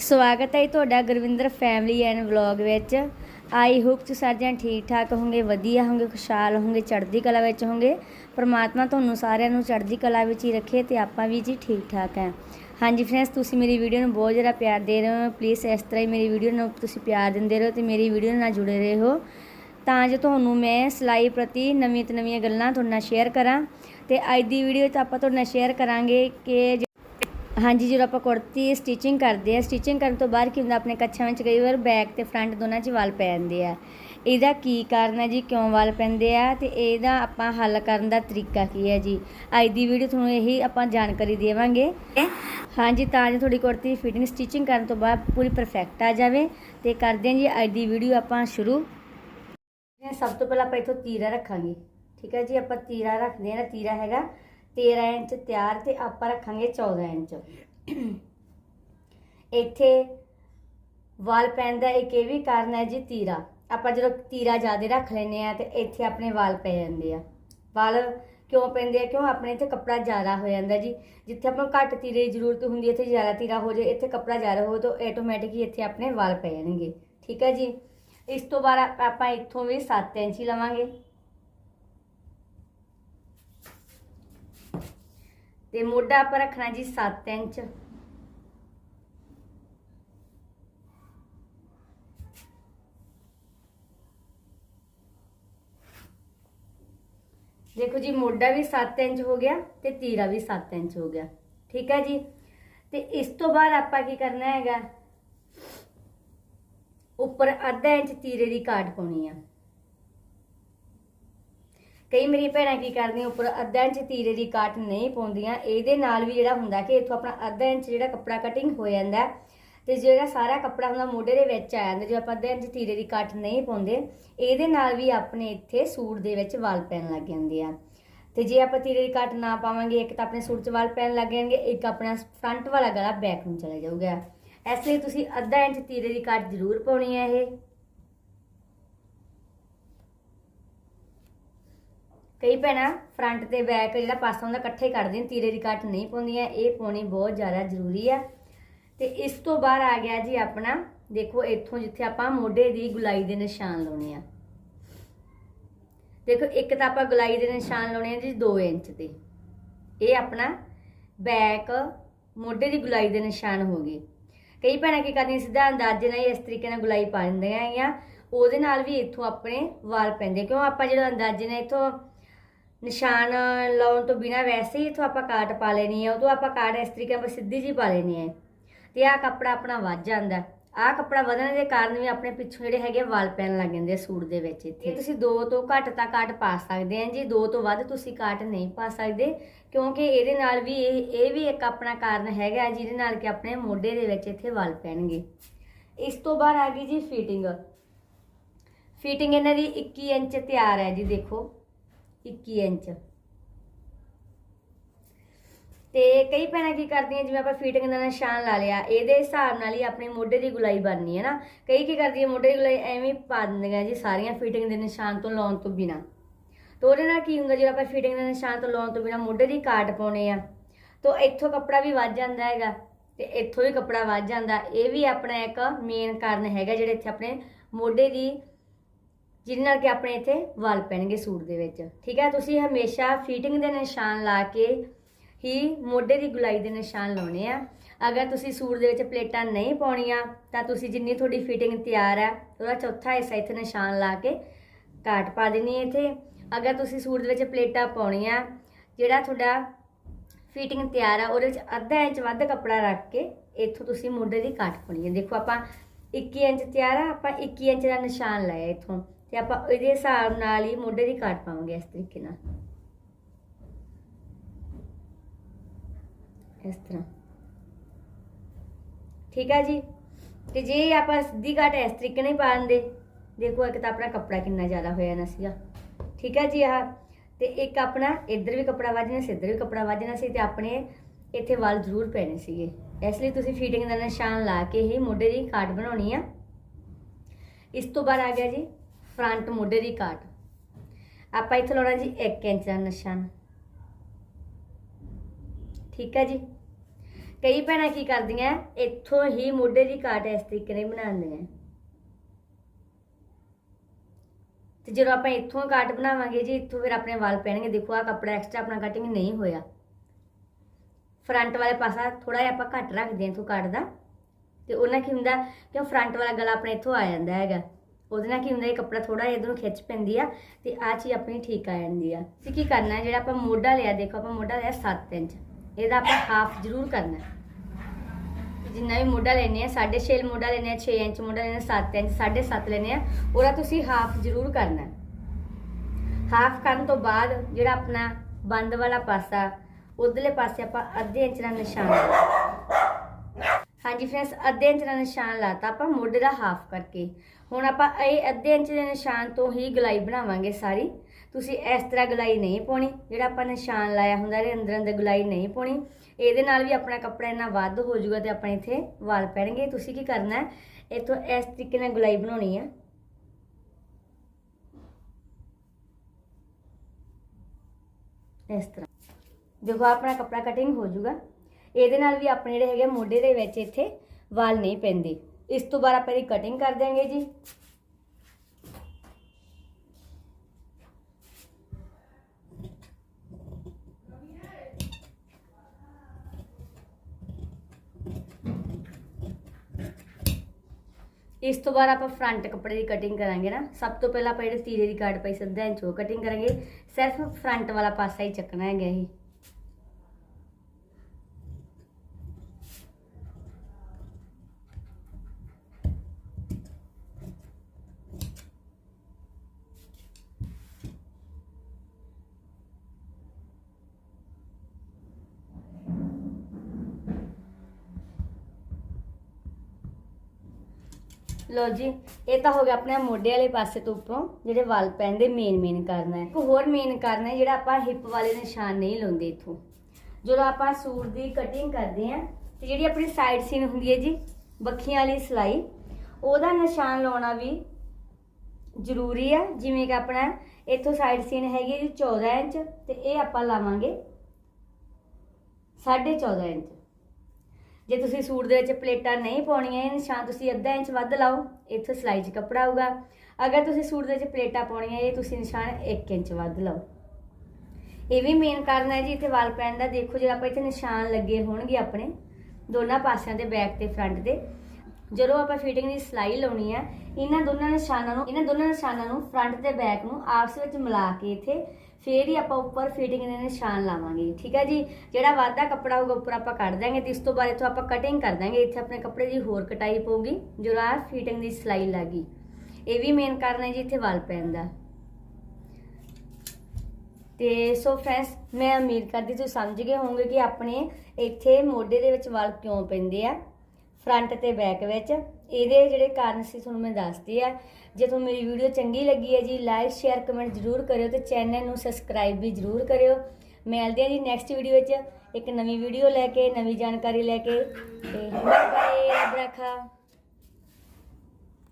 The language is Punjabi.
ਸਵਾਗਤ ਹੈ ਜੀ ਤੁਹਾਡਾ ਗੁਰਵਿੰਦਰ ਫੈਮਿਲੀ ਐਂਡ ਵਲੌਗ ਵਿੱਚ। ਆਈ ਹੋਪ ਤੁਸੀਂ ਸਾਰੇ ਠੀਕ ਠਾਕ ਹੋਵੋਗੇ, ਵਧੀਆ ਹੋਵੋਗੇ, ਖੁਸ਼ਹਾਲ ਹੋਵੋਗੇ, ਚੜ੍ਹਦੀ ਕਲਾ ਵਿੱਚ ਹੋਵੋਗੇ। ਪਰਮਾਤਮਾ ਤੁਹਾਨੂੰ ਸਾਰਿਆਂ ਨੂੰ ਚੜ੍ਹਦੀ ਕਲਾ ਵਿੱਚ ਹੀ ਰੱਖੇ ਤੇ ਆਪਾਂ ਵੀ ਜੀ ਠੀਕ ਠਾਕ ਹੈ। ਹਾਂਜੀ ਫਰੈਂਡਸ ਤੁਸੀਂ ਮੇਰੀ ਵੀਡੀਓ ਨੂੰ ਬਹੁਤ ਜ਼ਿਆਦਾ ਪਿਆਰ ਦੇ ਰਹੇ ਹੋ। ਪਲੀਜ਼ ਇਸ ਤਰ੍ਹਾਂ ਹੀ ਮੇਰੀ ਵੀਡੀਓ ਨੂੰ ਤੁਸੀਂ ਪਿਆਰ ਦਿੰਦੇ ਰਹੋ ਤੇ ਮੇਰੀ ਵੀਡੀਓ ਨਾਲ ਜੁੜੇ ਰਹੋ। ਤਾਂ ਜੋ ਤੁਹਾਨੂੰ ਮੈਂ ਸਿਲਾਈ ਪ੍ਰਤੀ ਨਵੀਆਂ ਤੋਂ ਨਵੀਆਂ ਗੱਲਾਂ ਤੁਹਾਡੇ ਨਾਲ ਸ਼ੇਅਰ ਕਰਾਂ। ਤੇ ਅੱਜ ਦੀ ਵੀਡੀਓ 'ਚ ਆਪਾਂ ਤੁਹਾਡੇ ਨਾਲ ਸ਼ੇਅਰ ਕਰਾਂਗੇ ਕਿ ਜ- ਹਾਂਜੀ, ਜਦੋਂ ਆਪਾਂ ਕੁੜਤੀ ਸਟਿਚਿੰਗ ਕਰਦੇ ਆ ਸਟਿਚਿੰਗ ਕਰਨ ਤੋਂ ਬਾਅਦ ਕੀ ਹੁੰਦਾ, ਆਪਣੇ ਕੱਛਾਂ ਵਿੱਚ ਕਈ ਵਾਰ ਬੈਕ ਤੇ ਫਰੰਟ ਦੋਨਾਂ 'ਚ ਵਾਲ ਪੈ ਜਾਂਦੇ ਆ। ਇਹਦਾ ਕੀ ਕਾਰਨ ਹੈ ਜੀ? ਕਿਉਂ ਵਾਲ ਪੈਂਦੇ ਆ? ਤੇ ਇਹਦਾ ਆਪਾਂ ਹੱਲ ਕਰਨ ਦਾ ਤਰੀਕਾ ਕੀ ਹੈ ਜੀ? ਅੱਜ ਦੀ ਵੀਡੀਓ ਤੁਹਾਨੂੰ ਇਹੀ ਆਪਾਂ ਜਾਣਕਾਰੀ ਦੇਵਾਂਗੇ। ਹਾਂਜੀ, ਤਾਂ ਜੋ ਤੁਹਾਡੀ ਕੁੜਤੀ ਫਿਟਿੰਗ ਸਟਿਚਿੰਗ ਕਰਨ ਤੋਂ ਬਾਅਦ ਪੂਰੀ ਪਰਫੈਕਟ ਆ ਜਾਵੇ। ਤੇ ਕਰਦੇ ਹਾਂ ਜੀ, ਅੱਜ ਦੀ ਵੀਡੀਓ ਆਪਾਂ ਸ਼ੁਰੂ। ਸਭ ਤੋਂ ਪਹਿਲਾਂ ਆਪਾਂ ਇੱਥੋਂ ਤੀਰਾ ਰੱਖਾਂਗੇ। ਠੀਕ ਹੈ ਜੀ? ਆਪਾਂ ਤੀਰਾ ਰੱਖਦੇ ਹਾਂ, ਤੀਰਾ ਹੈਗਾ। 13 ਇੰਚ ਤਿਆਰ ਤੇ ਆਪਾਂ ਰੱਖਾਂਗੇ 14 ਇੰਚ। ਇੱਥੇ ਵਾਲ ਪੈਣ ਦਾ ਇੱਕ ਇਹ ਵੀ ਕਾਰਨ ਹੈ ਜੀ ਤੀਰਾ। ਆਪਾਂ ਜਦੋਂ ਤੀਰਾ ਜ਼ਿਆਦਾ ਰੱਖ ਲੈਨੇ ਆ ਤੇ ਇੱਥੇ ਆਪਣੇ ਵਾਲ ਪੈ ਜਾਂਦੇ ਆ। ਵਾਲ ਕਿਉਂ ਪੈਂਦੇ ਆ? ਕਿਉਂ? ਆਪਣੇ ਇੱਥੇ ਕੱਪੜਾ ਜ਼ਿਆਦਾ ਹੋ ਜਾਂਦਾ ਜੀ। ਜਿੱਥੇ ਆਪਾਂ ਨੂੰ ਘੱਟ ਤੀਰੇ ਦੀ ਜ਼ਰੂਰਤ ਹੁੰਦੀ ਹੈ, ਇੱਥੇ ਜ਼ਿਆਦਾ ਤੀਰਾ ਹੋ ਜਾਏ, ਇੱਥੇ ਕੱਪੜਾ ਜ਼ਿਆਦਾ ਹੋ ਤਾਂ ਆਟੋਮੈਟਿਕ ਹੀ ਇੱਥੇ ਆਪਣੇ ਵਾਲ ਪੈ ਜਾਣਗੇ। ਠੀਕ ਹੈ ਜੀ? ਇਸ ਤੋਂ ਬਾਅਦ ਆਪਾਂ ਇੱਥੋਂ ਵੀ 7 ਇੰਚ ਹੀ ਲਵਾਂਗੇ। ਤੇ ਮੋਢਾ ਆਪਾਂ ਰੱਖਣਾ ਜੀ 7 ਇੰਚ। ਦੇਖੋ ਜੀ, ਮੋਢਾ ਵੀ 7 ਇੰਚ ਹੋ ਗਿਆ ਤੇ ਤੀਰਾ ਵੀ 7 ਇੰਚ ਹੋ ਗਿਆ। ਠੀਕ ਹੈ ਜੀ? ਤੇ ਇਸ ਤੋਂ ਬਾਅਦ ਆਪਾਂ ਕੀ ਕਰਨਾ ਹੈਗਾ? ਉੱਪਰ ਅੱਧਾ ਇੰਚ ਤੀਰੇ ਦੀ ਕਾਟ ਪਾਉਣੀ ਆ। ਕਈ ਮੇਰੀ ਭੈਣਾਂ ਕੀ ਕਰਦੀਆਂ, ਉੱਪਰ ਅੱਧਾ ਇੰਚ ਤੀਰੇ ਦੀ ਕਾਟ ਨਹੀਂ ਪਾਉਂਦੀਆਂ, ਇਹਦੇ ਨਾਲ ਵੀ ਜਿਹੜਾ ਹੁੰਦਾ ਕਿ ਇੱਥੋਂ ਆਪਣਾ ਅੱਧਾ ਇੰਚ ਜਿਹੜਾ ਕੱਪੜਾ ਕਟਿੰਗ ਹੋ ਜਾਂਦਾ ਹੈ ਤੇ ਜਿਹੜਾ ਸਾਰਾ ਕੱਪੜਾ ਹੁੰਦਾ ਮੋਢੇ ਦੇ ਵਿੱਚ ਆ ਜਾਂਦਾ, ਜੇ ਆਪਾਂ ਅੱਧਾ ਇੰਚ ਤੀਰੇ ਦੀ ਕਾਟ ਨਹੀਂ ਪਾਉਂਦੇ, ਇਹਦੇ ਨਾਲ ਵੀ ਆਪਣੇ ਇੱਥੇ ਸੂਟ ਦੇ ਵਿੱਚ ਵਾਲ ਪੈਣ ਲੱਗ ਜਾਂਦੇ ਆ। ਤੇ ਜੇ ਆਪਾਂ ਤੀਰੇ ਦੀ ਕਾਟ ਨਾ ਪਾਵਾਂਗੇ, ਇੱਕ ਤਾਂ ਆਪਣੇ ਸੂਟ 'ਚ ਵਾਲ ਪੈਣ ਲੱਗ ਜਾਣਗੇ, ਇੱਕ ਆਪਣਾ ਫਰੰਟ ਵਾਲਾ ਗਲਾ ਬੈਕ ਨੂੰ ਚਲਾ ਜਾਊਗਾ। ਇਸ ਲਈ ਤੁਸੀਂ ਅੱਧਾ ਇੰਚ ਤੀਰੇ ਦੀ ਕਾਟ ਜ਼ਰੂਰ ਪਾਉਣੀ ਹੈ ਇਹ। ਕਈ ਭੈਣਾਂ ਫਰੰਟ ਤੇ ਬੈਕ ਜਿਹੜਾ ਪਾਸਾ ਹੁੰਦਾ, ਇਕੱਠੇ ਕੱਢਦੇ ਨੇ ਤੀਰੇ ਦੀ ਕੱਟ ਨਹੀਂ ਪਾਉਂਦੀਆਂ, ਇਹ ਪਾਉਣੀ ਬਹੁਤ ਜ਼ਿਆਦਾ ਜ਼ਰੂਰੀ ਆ। ਤੇ ਇਸ ਤੋਂ ਬਾਅਦ ਆ ਗਿਆ ਜੀ ਆਪਣਾ, ਦੇਖੋ ਇੱਥੋਂ ਜਿੱਥੇ ਆਪਾਂ ਮੋਢੇ ਦੀ ਗੁਲਾਈ ਦੇ ਨਿਸ਼ਾਨ ਲਾਉਣੇ ਆ। ਦੇਖੋ, ਇੱਕ ਤਾਂ ਆਪਾਂ ਗੁਲਾਈ ਦੇ ਨਿਸ਼ਾਨ ਲਾਉਣੇ ਆ ਜੀ 2 ਇੰਚ ਤੇ ਇਹ ਆਪਣਾ ਬੈਕ ਮੋਢੇ ਦੀ ਗੁਲਾਈ ਦੇ ਨਿਸ਼ਾਨ ਹੋ ਗਏ। ਕਈ ਭੈਣਾਂ ਕੀ ਕਰਦੀਆਂ, ਸਿੱਧਾ ਅੰਦਾਜ਼ੇ ਨਾਲ ਇਸ ਤਰੀਕੇ ਨਾਲ ਗੁਲਾਈ ਪਾ ਦਿੰਦੀਆਂ ਹੈਗੀਆਂ। ਉਹਦੇ ਨਾਲ ਵੀ ਇੱਥੋਂ ਆਪਣੇ ਵਾਲ ਪੈਂਦੇ ਕਿਉਂ? ਆਪਾਂ ਜਿਹੜਾ ਅੰਦਾਜ਼ੇ ਨਾਲ ਇੱਥੋਂ ਨਿਸ਼ਾਨ ਲਾਉਣ ਤੋਂ ਬਿਨਾ ਵੈਸੇ ਹੀ ਇਥੋਂ ਆਪਾਂ ਕਾਟ ਪਾ ਲੈਣੀ ਹੈ ਉਦੋਂ ਆਪਾਂ ਕਾਟ ਇਸ ਤਰੀਕੇ ਨਾਲ ਸਿੱਧੀ ਜੀ ਪਾ ਲੈਣੀ ਹੈ। ਤੇ ਆਹ ਕੱਪੜਾ ਆਪਣਾ ਵੱਜ ਜਾਂਦਾ ਆਹ ਕੱਪੜਾ ਵਧਣ ਦੇ ਕਾਰਨ ਵੀ ਆਪਣੇ ਪਿੱਛੋਂ ਜਿਹੜੇ ਹੈਗੇ ਵਾਲ ਪੈਣ ਲੱਗ ਜਾਂਦੇ ਆ ਸੂਟ ਦੇ ਵਿੱਚ ਇੱਥੇ। ਤੁਸੀਂ ਦੋ ਤੋਂ ਘੱਟ ਤਾਂ ਕਾਟ ਪਾ ਸਕਦੇ ਆ ਜੀ ਦੋ ਤੋਂ ਵੱਧ ਤੁਸੀਂ ਕਾਟ ਨਹੀਂ ਪਾ ਸਕਦੇ ਕਿਉਂਕਿ ਇਹਦੇ ਨਾਲ ਵੀ ਇਹ ਇਹ ਵੀ ਇੱਕ ਆਪਣਾ ਕਾਰਨ ਹੈਗਾ ਜਿਹਦੇ ਨਾਲ ਕਿ ਆਪਣੇ ਮੋਢੇ ਦੇ ਵਿੱਚ ਇੱਥੇ ਵਾਲ ਪੈਣਗੇ। ਇਸ ਤੋਂ ਬਾਅਦ ਆ ਗਈ ਜੀ ਫਿਟਿੰਗ ਫਿਟਿੰਗ ਇਹਨਾਂ ਦੀ 21 ਇੰਚ ਤਿਆਰ ਹੈ ਜੀ ਦੇਖੋ। 21 ਇੰਚ। ਤੇ ਕਈ ਭੈਣਾਂ ਕੀ ਕਰਦੀਆਂ, ਜਿਵੇਂ ਆਪਾਂ ਫਿਟਿੰਗ ਦਾ ਨਿਸ਼ਾਨ ਲਾ ਲਿਆ, ਇਹਦੇ ਹਿਸਾਬ ਨਾਲ ਹੀ ਆਪਣੇ ਮੋਢੇ ਦੀ ਗੁਲਾਈ ਬਣਨੀ ਹੈ ਨਾ। ਕਈ ਕੀ ਕਰਦੀਆਂ, ਮੋਢੇ ਦੀ ਗੁਲਾਈ ਐਵੇਂ ਪਾ ਦਿੰਦੀਆਂ ਜੀ ਸਾਰੀਆਂ ਫਿਟਿੰਗ ਦੇ ਨਿਸ਼ਾਨ ਤੋਂ ਲਾਉਣ ਤੋਂ ਬਿਨਾ। ਤਾਂ ਉਹਦੇ ਨਾਲ ਕੀ ਹੁੰਦਾ, ਜਦੋਂ ਆਪਾਂ ਫਿਟਿੰਗ ਦੇ ਨਿਸ਼ਾਨ ਤੋਂ ਲਾਉਣ ਤੋਂ ਬਿਨਾ ਮੋਢੇ ਦੀ ਕਾਟ ਪਾਉਣੇ ਆ, ਤਾਂ ਇੱਥੋਂ ਕੱਪੜਾ ਵੀ ਵੱਜ ਜਾਂਦਾ ਹੈਗਾ, ਤੇ ਇੱਥੋਂ ਵੀ ਕੱਪੜਾ ਵੱਜ ਜਾਂਦਾ। ਇਹ ਵੀ ਆਪਣਾ ਇੱਕ ਮੇਨ ਕਾਰਨ ਹੈਗਾ, ਜਿਹੜੇ ਇੱਥੇ ਆਪਣੇ ਮੋਢੇ ਦੀ ਜਿਹਦੇ ਨਾਲ ਕਿ ਆਪਣੇ ਇੱਥੇ ਵਾਲ ਪੈਣਗੇ ਸੂਟ ਦੇ ਵਿੱਚ। ਠੀਕ ਹੈ? ਤੁਸੀਂ ਹਮੇਸ਼ਾ ਫਿਟਿੰਗ ਦੇ ਨਿਸ਼ਾਨ ਲਾ ਕੇ ਹੀ ਮੋਢੇ ਦੀ ਗੁਲਾਈ ਦੇ ਨਿਸ਼ਾਨ ਲਾਉਣੇ ਆ। ਅਗਰ ਤੁਸੀਂ ਸੂਟ ਦੇ ਵਿੱਚ ਪਲੇਟਾਂ ਨਹੀਂ ਪਾਉਣੀਆਂ, ਤਾਂ ਤੁਸੀਂ ਜਿੰਨੀ ਤੁਹਾਡੀ ਫਿਟਿੰਗ ਤਿਆਰ ਹੈ, ਉਹਦਾ ਚੌਥਾ ਹਿੱਸਾ ਇੱਥੇ ਨਿਸ਼ਾਨ ਲਾ ਕੇ ਕਾਟ ਪਾ ਦੇਣੀ ਹੈ ਇੱਥੇ। ਅਗਰ ਤੁਸੀਂ ਸੂਟ ਦੇ ਵਿੱਚ ਪਲੇਟਾਂ ਪਾਉਣੀਆਂ, ਜਿਹੜਾ ਤੁਹਾਡਾ ਫਿਟਿੰਗ ਤਿਆਰ ਆ, ਉਹਦੇ ਵਿੱਚ ਅੱਧਾ ਇੰਚ ਵੱਧ ਕੱਪੜਾ ਰੱਖ ਕੇ ਇੱਥੋਂ ਤੁਸੀਂ ਮੋਢੇ ਦੀ ਕਾਟ ਪਾਉਣੀ ਹੈ। ਦੇਖੋ ਆਪਾਂ 21 ਇੰਚ ਤਿਆਰ ਆ, ਆਪਾਂ 21 ਇੰਚ ਦਾ ਨਿਸ਼ਾਨ ਲਾਇਆ ਇੱਥੋਂ। ਤੇ ਆਪਾਂ ਇਹਦੇ ਹਿਸਾਬ ਨਾਲ ਹੀ ਮੋਢੇ ਦੀ ਕਾਟ ਪਾਵਾਂਗੇ ਇਸ ਤਰੀਕੇ ਨਾਲ। ਇਸ ਤਰ੍ਹਾਂ। ਠੀਕ ਹੈ ਜੀ? ਤੇ ਜੇ ਆਪਾਂ ਸਿੱਧੀ ਕਾਟ ਇਸ ਤਰੀਕੇ ਨਾਲ ਹੀ ਪਾ ਦਿੰਦੇ, ਦੇਖੋ ਇੱਕ ਤਾਂ ਆਪਣਾ ਕੱਪੜਾ ਕਿੰਨਾ ਜ਼ਿਆਦਾ ਹੋਇਆ ਨਾ ਸੀਗਾ। ਠੀਕ ਹੈ ਜੀ ਆਹ? ਤੇ ਇੱਕ ਆਪਣਾ ਇੱਧਰ ਵੀ ਕੱਪੜਾ ਵੱਜਣਾ ਸੀ, ਇੱਧਰ ਵੀ ਕੱਪੜਾ ਵੱਜਣਾ ਸੀ ਤੇ ਆਪਣੇ ਇੱਥੇ ਵਾਲ ਜ਼ਰੂਰ ਪੈਣੇ ਸੀਗੇ। ਇਸ ਲਈ ਤੁਸੀਂ ਫਿਟਿੰਗ ਦਾ ਨਿਸ਼ਾਨ ਲਾ ਕੇ ਹੀ ਮੋਢੇ ਦੀ ਕਾਟ ਬਣਾਉਣੀ ਆ। ਇਸ ਤੋਂ ਬਾਅਦ ਆ ਗਿਆ ਜੀ ਫਰੰਟ ਮੋਢੇ ਦੀ ਕਾਟ ਆਪਾਂ ਇੱਥੇ ਲਾਉਣਾ ਜੀ 1 ਇੰਚ ਦਾ ਨਿਸ਼ਾਨ। ਠੀਕ ਹੈ ਜੀ? ਕਈ ਭੈਣਾਂ ਕੀ ਕਰਦੀਆਂ, ਇੱਥੋਂ ਹੀ ਮੋਢੇ ਦੀ ਕਾਟ ਇਸ ਤਰੀਕੇ ਨਾਲ ਬਣਾਉਂਦੀਆਂ। ਤੇ ਜਦੋਂ ਆਪਾਂ ਇੱਥੋਂ ਕਾਟ ਬਣਾਵਾਂਗੇ ਜੀ, ਇੱਥੋਂ ਫਿਰ ਆਪਣੇ ਵਾਲ ਪੈਣਗੇ। ਦੇਖੋ ਆ ਕੱਪੜਾ ਐਕਸਟਰਾ ਆਪਣਾ ਕਟਿੰਗ ਨਹੀਂ ਹੋਇਆ। ਫਰੰਟ ਵਾਲੇ ਪਾਸਾ ਥੋੜਾ ਜਿਹਾ ਆਪਾਂ ਘੱਟ ਰੱਖਦੇ ਹਾਂ ਇੱਥੋਂ ਕਾਟ ਦਾ। ਤੇ ਉਹਨਾਂ ਕੀ ਹੁੰਦਾ ਕਿ ਫਰੰਟ ਵਾਲਾ ਗਲਾ ਆਪਣੇ ਇੱਥੋਂ ਆ ਜਾਂਦਾ ਹੈਗਾ। ਉਹਦੇ ਨਾਲ ਕੀ ਹੁੰਦਾ ਇਹ ਕੱਪੜਾ ਥੋੜਾ ਜਿਹਾ ਇਧਰੋਂ ਖਿੱਚ ਪੈਂਦੀ ਆ ਤੇ ਆ ਚੀਜ਼ ਆਪਣੀ ਠੀਕ ਆ ਜਾਂਦੀ ਆ। ਅਸੀਂ ਕੀ ਕਰਨਾ ਹੈ, ਜਿਹੜਾ ਆਪਾਂ ਮੋਢਾ ਲਿਆ ਦੇਖੋ ਆਪਾਂ ਮੋਢਾ ਲਿਆ 7 ਇੰਚ। ਇਹਦਾ ਆਪਾਂ ਹਾਫ ਜ਼ਰੂਰ ਕਰਨਾ। ਜਿੰਨਾ ਵੀ ਮੋਢਾ ਲੈਨੇ ਆ 6.5 ਮੋਢਾ ਲੈਨੇ ਆ 6 ਇੰਚ ਮੋਢਾ ਲੈਨੇ ਆ 7 ਇੰਚ 7.5 ਲੈਨੇ ਆ ਉਹਦਾ ਤੁਸੀਂ ਹਾਫ ਜ਼ਰੂਰ ਕਰਨਾ। ਹਾਫ ਕਰਨ ਤੋਂ ਬਾਅਦ ਜਿਹੜਾ ਆਪਣਾ ਬੰਦ ਵਾਲਾ ਪਾਸਾ ਉਧਰਲੇ ਪਾਸੇ ਆਪਾਂ ਅੱਧੇ ਇੰਚ ਦਾ ਨਿਸ਼ਾਨ ਹਾਂਜੀ ਫਰੈਂਡਸ ਅੱਧੇ ਇੰਚ ਦਾ ਨਿਸ਼ਾਨ ਲਾਤਾ ਆਪਾਂ ਮੋਢੇ ਦਾ ਹਾਫ ਕਰਕੇ। ਹੁਣ ਆਪਾਂ ਇਹ ਅੱਧੇ ਇੰਚ ਦੇ ਨਿਸ਼ਾਨ ਤੋਂ ਹੀ ਗਲਾਈ ਬਣਾਵਾਂਗੇ ਸਾਰੀ। ਤੁਸੀਂ ਇਸ ਤਰ੍ਹਾਂ ਗਲਾਈ ਨਹੀਂ ਪਾਉਣੀ। ਜਿਹੜਾ ਆਪਾਂ ਨਿਸ਼ਾਨ ਲਾਇਆ ਹੁੰਦਾ, ਇਹਦੇ ਅੰਦਰ ਅੰਦਰ ਗਲਾਈ ਨਹੀਂ ਪਾਉਣੀ। ਇਹਦੇ ਨਾਲ ਵੀ ਆਪਣਾ ਕੱਪੜਾ ਇੰਨਾ ਵੱਧ ਹੋ ਜਾਊਗਾ ਤੇ ਆਪਣੇ ਇੱਥੇ ਵਾਲ ਪੈਣਗੇ। ਤੁਸੀਂ ਕੀ ਕਰਨਾ ਹੈ? ਇੱਥੋਂ ਇਸ ਤਰੀਕੇ ਨਾਲ ਗਲਾਈ ਬਣਾਉਣੀ ਆ। ਇਸ ਤਰ੍ਹਾਂ। ਦੇਖੋ ਆਪਣਾ ਕੱਪੜਾ ਕਟਿੰਗ ਹੋ ਜਾਊਗਾ। ਇਹਦੇ ਨਾਲ ਵੀ ਆਪਣੇ ਜਿਹੜੇ ਹੈਗੇ ਮੋਢੇ ਦੇ ਵਿੱਚ ਇੱਥੇ ਵਾਲ ਨਹੀਂ ਪੈਂਦੇ। ਇਸ ਤੋਂ ਬਾਅਦ ਆਪਾਂ ਇਹਦੀ ਕਟਿੰਗ ਕਰ ਦਿਆਂਗੇ ਜੀ ਇਸ ਤੋਂ ਬਾਅਦ ਆਪਾਂ ਫਰੰਟ ਕੱਪੜੇ ਦੀ ਕਟਿੰਗ ਕਰਾਂਗੇ ਨਾ ਸਭ ਤੋਂ ਪਹਿਲਾਂ ਆਪਾਂ ਜਿਹੜੇ ਤੀਰੇ ਦੀ ਕਾਰਡ ਪਈ ਸਿੱਧਾ ਇੰਚ ਉਹ ਕਟਿੰਗ ਕਰਾਂਗੇ ਸਿਰਫ ਫਰੰਟ ਵਾਲਾ ਪਾਸਾ ਹੀ ਚੱਕਣਾ ਹੈਗਾ ਇਹ ਲੋ ਜੀ, ਇਹ ਤਾਂ ਹੋ ਗਿਆ ਆਪਣੇ ਮੋਢੇ ਵਾਲੇ ਪਾਸੇ ਤੋਂ ਉੱਪਰੋਂ, ਜਿਹੜੇ ਵੱਲ ਪੈਂਦੇ ਮੇਨ ਮੇਨ ਕਰਨਾ ਹੈ। ਇੱਕ ਹੋਰ ਮੇਨ ਕਰਨਾ ਹੈ ਜਿਹੜਾ ਆਪਾਂ ਹਿੱਪ ਵਾਲੇ ਨਿਸ਼ਾਨ ਨਹੀਂ ਲਾਉਂਦੇ ਇਥੋਂ। ਜਦੋਂ ਆਪਾਂ ਸੂਟ ਦੀ ਕਟਿੰਗ ਕਰਦੇ ਆ ਤੇ ਜਿਹੜੀ ਆਪਣੀ ਸਾਈਡ ਸੀਨ ਹੁੰਦੀ ਹੈ ਜੀ, ਬੱਖੀਆਂ ਵਾਲੀ ਸਿਲਾਈ, ਉਹਦਾ ਨਿਸ਼ਾਨ ਲਾਉਣਾ ਵੀ ਜ਼ਰੂਰੀ ਆ ਜਿਵੇਂ ਕਿ ਆਪਣਾ ਇੱਥੋਂ ਸਾਈਡ ਸੀਨ ਹੈਗੀ ਜੀ 14 ਇੰਚ, ਤੇ ਇਹ ਆਪਾਂ ਲਾਵਾਂਗੇ 14.5 ਇੰਚ। ਜੇ ਤੁਸੀਂ ਸੂਟ ਦੇ ਵਿੱਚ ਪਲੇਟਾਂ ਨਹੀਂ ਪਾਉਣੀਆਂ ਇਹ ਨਿਸ਼ਾਨ ਤੁਸੀਂ ਅੱਧਾ ਇੰਚ ਵੱਧ ਲਾਓ, ਇੱਥੇ ਸਿਲਾਈ 'ਚ ਕੱਪੜਾ ਆਊਗਾ। ਅਗਰ ਤੁਸੀਂ ਸੂਟ ਦੇ ਵਿੱਚ ਪਲੇਟਾਂ ਪਾਉਣੀਆਂ, ਇਹ ਤੁਸੀਂ ਨਿਸ਼ਾਨ 1 ਇੰਚ ਵੱਧ ਲਾਓ। ਇਹ ਵੀ ਮੇਨ ਕਾਰਨ ਹੈ ਜੀ, ਇੱਥੇ ਵਾਲ ਪੈਣ ਦਾ। ਦੇਖੋ ਜੇ ਆਪਾਂ ਇੱਥੇ ਨਿਸ਼ਾਨ ਲੱਗੇ ਹੋਣਗੇ ਆਪਣੇ, ਦੋਨਾਂ ਪਾਸਿਆਂ ਦੇ ਬੈਕ ਤੇ ਫਰੰਟ ਦੇ। ਜਦੋਂ ਆਪਾਂ ਫਿਟਿੰਗ ਦੀ ਸਿਲਾਈ ਲਾਉਣੀ ਹੈ ਇਹਨਾਂ ਦੋਨਾਂ ਨਿਸ਼ਾਨਾਂ ਨੂੰ, ਇਹਨਾਂ ਦੋਨਾਂ ਨਿਸ਼ਾਨਾਂ ਨੂੰ ਫਰੰਟ ਤੇ ਬੈਕ ਨੂੰ ਆਪਸ ਵਿੱਚ ਮਿਲਾ ਕੇ ਇੱਥੇ ਫੇਰ ਹੀ ਆਪਾਂ ਉੱਪਰ ਫਿਟਿੰਗ ਦੇ ਨਿਸ਼ਾਨ ਲਾਵਾਂਗੇ, ਠੀਕ ਹੈ ਜੀ? ਜਿਹੜਾ ਵਾਧਾ ਕੱਪੜਾ ਹੋਊਗਾ ਉੱਪਰ ਆਪਾਂ ਕੱਢ ਦਾਂਗੇ ਤੇ ਇਸ ਤੋਂ ਬਾਅਦ ਇੱਥੋਂ ਆਪਾਂ ਕਟਿੰਗ ਕਰ ਦਾਂਗੇ ਇੱਥੇ ਆਪਣੇ ਕੱਪੜੇ ਦੀ ਹੋਰ ਕਟਾਈ ਪਊਗੀ ਜਦੋਂ ਆ ਫਿਟਿੰਗ ਦੀ ਸਿਲਾਈ ਲੱਗੀ। ਇਹ ਵੀ ਮੇਨ ਕਾਰਨ ਹੈ ਜੀ ਇੱਥੇ ਵਾਲ ਪੈਣ ਦਾ। ਤੇ ਸੋ ਫਰੈਂਡਸ ਮੈਂ ਉਮੀਦ ਕਰਦੀ ਤੁਸੀਂ ਸਮਝ ਗਏ ਹੋਵੋਗੇ ਕਿ ਆਪਣੇ ਇੱਥੇ ਮੋਢੇ ਦੇ ਵਿੱਚ ਵਾਲ ਕਿਉਂ ਪੈਂਦੇ ਆ ਫਰੰਟ ਤੇ ਬੈਕ ਵਿੱਚ। ਇਹਦੇ ਜਿਹੜੇ ਕਾਰਨ ਸੀ ਤੁਹਾਨੂੰ ਮੈਂ ਦੱਸਦੀ ਆ। ਜੇ ਤੁਹਾਨੂੰ ਮੇਰੀ ਵੀਡੀਓ ਚੰਗੀ ਲੱਗੀ ਹੈ ਜੀ ਲਾਈਕ ਸ਼ੇਅਰ ਕਮੈਂਟ ਜ਼ਰੂਰ ਕਰਿਓ ਤੇ ਚੈਨਲ ਨੂੰ ਸਬਸਕ੍ਰਾਈਬ ਵੀ ਜ਼ਰੂਰ ਕਰਿਓ। ਮਿਲਦੇ ਆ ਜੀ ਨੈਕਸਟ ਵੀਡੀਓ ਵਿੱਚ। ਇੱਕ ਨਵੀਂ ਵੀਡੀਓ ਲੈ ਕੇ, ਨਵੀਂ ਜਾਣਕਾਰੀ ਲੈ ਕੇ। ਤੇ ਬਾਏ ਬਾਏ ਰੱਬ ਰਾਖਾ।